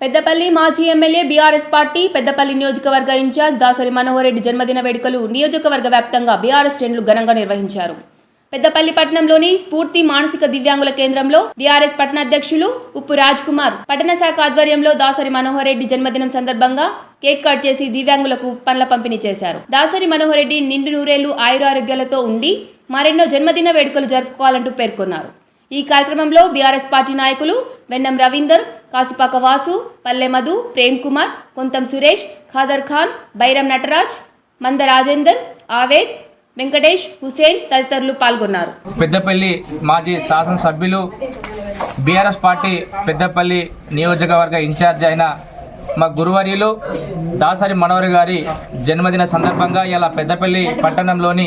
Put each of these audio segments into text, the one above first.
పెద్దపల్లి మాజీ MLA BRS party Peddapalli నియోజకవర్గ incharge Dasari Manohar Reddy జన్మదిన వేడుకలు నియోజకవర్గ వ్యాప్తంగా బీఆర్ఎస్ శ్రేణులు ఘనంగా నిర్వహించారు. పెద్దపల్లి పట్టణంలోని స్ఫూర్తి మానసిక దివ్యాంగుల కేంద్రంలో బీఆర్ఎస్ పట్టణాధ్యక్షులు ఉప్పు రాజ్ కుమార్ పట్టణ శాఖ ఆధ్వర్యంలో దాసరి మనోహర్ రెడ్డి జన్మదినం సందర్భంగా కేక్ కట్ చేసి దివ్యాంగులకు పండ్ల పంపిణీ చేశారు. దాసరి మనోహర్ రెడ్డి నిండు నూరేళ్ళు ఆయురారోగ్యాలతో ఉండి మరెన్నో జన్మదిన వేడుకలు జరుపుకోవాలంటూ పేర్కొన్నారు. ఈ కార్యక్రమంలో బీఆర్ఎస్ పార్టీ నాయకులు వెన్నం రవీందర్ కాసుపాక వాసు పల్లె మధు ప్రేమ్ కుమార్ కొంతం సురేష్ ఖాదర్ ఖాన్ బైరం నటరాజ్ మంద రాజేందర్ ఆవేద్ వెంకటేష్ హుసేన్ తదితరులు పాల్గొన్నారు. పెద్దపల్లి మాజీ శాసనసభ్యులు బీఆర్ఎస్ పార్టీ పెద్దపల్లి నియోజకవర్గ ఇన్ఛార్జ్ అయిన మా గురువర్యులు దాసరి మనోహర్ గారి జన్మదిన సందర్భంగా ఇలా పెద్దపల్లి పట్టణంలోని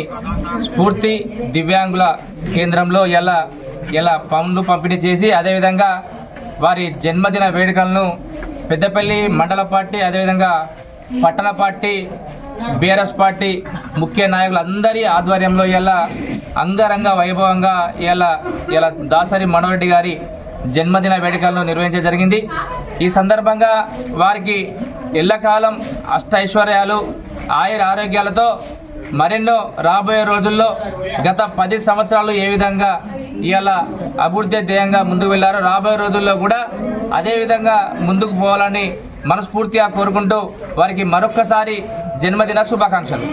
స్ఫూర్తి దివ్యాంగుల కేంద్రంలో ఇలా ఇలా పనులు పంపిణీ చేసి అదేవిధంగా వారి జన్మదిన వేడుకలను పెద్దపల్లి మండల పార్టీ అదేవిధంగా పట్టణ పార్టీ బీఆర్ఎస్ పార్టీ ముఖ్య నాయకులందరి ఆధ్వర్యంలో ఇలా అంగరంగ వైభవంగా ఇలా ఇలా దాసరి మనోరెడ్డి గారి జన్మదిన వేడుకలను నిర్వహించడం జరిగింది. ఈ సందర్భంగా వారికి ఎల్లకాలం అష్ట ఐశ్వర్యాలు ఆయుర ఆరోగ్యాలతో మరెన్నో రాబోయే రోజుల్లో గత పది సంవత్సరాలు ఏ విధంగా ఇవాళ అభివృద్ధి ధ్యేయంగా ముందుకు వెళ్ళారు. రాబోయే రోజుల్లో కూడా అదే విధంగా ముందుకు పోవాలని మనస్ఫూర్తిగా కోరుకుంటూ వారికి మరొక్కసారి జన్మదిన శుభాకాంక్షలు.